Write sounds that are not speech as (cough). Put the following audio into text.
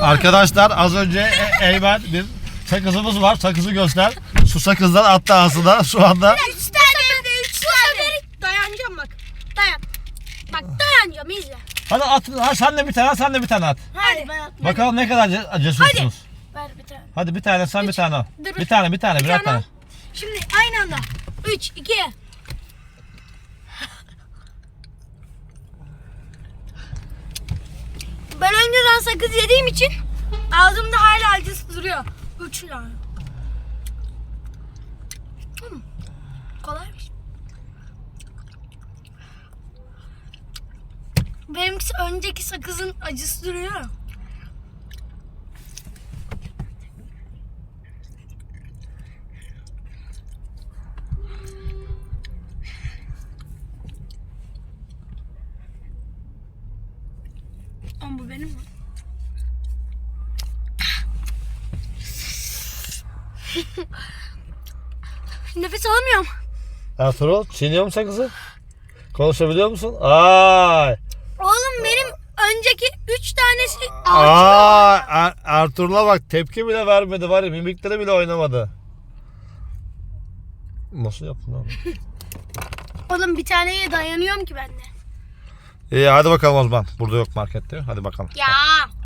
Arkadaşlar az önce E- Eymen bir sakızımız var. Sakızı göster. Şu sakızdan attı ağzına. Şu anda Üç tane. Üç tane. Dayanacağım bak. Dayan. Bak dayanacağım izle. hadi at. Ha, sen de bir tane, sen de bir tane at. Hadi. Bakalım ne kadar ce- cesursunuz. Ver bir tane. Hadi bir tane sen bir tane al. dur. Bir tane bir tane birer tane. Şimdi aynı anda. Üç, iki. Önceden sakız yediğim için ağzımda hala acısı duruyor. Üç tane. Hmm, Kolaymış. Benimkisi önceki sakızın acısı duruyor. Ama bu benim mi? (laughs) Nefes alamıyorum. Ertuğrul çiğniyor musun sakızı? Konuşabiliyor musun? Ay. Oğlum benim önceki üç tanesi Aa, Er- Ertuğrul'a bak tepki bile vermedi var ya mimikleri bile oynamadı. Nasıl yaptın oğlum? (laughs) Oğlum bir taneye dayanıyorum ki ben de. İyi hadi bakalım o zaman. Burada yok markette. Hadi bakalım. Ya.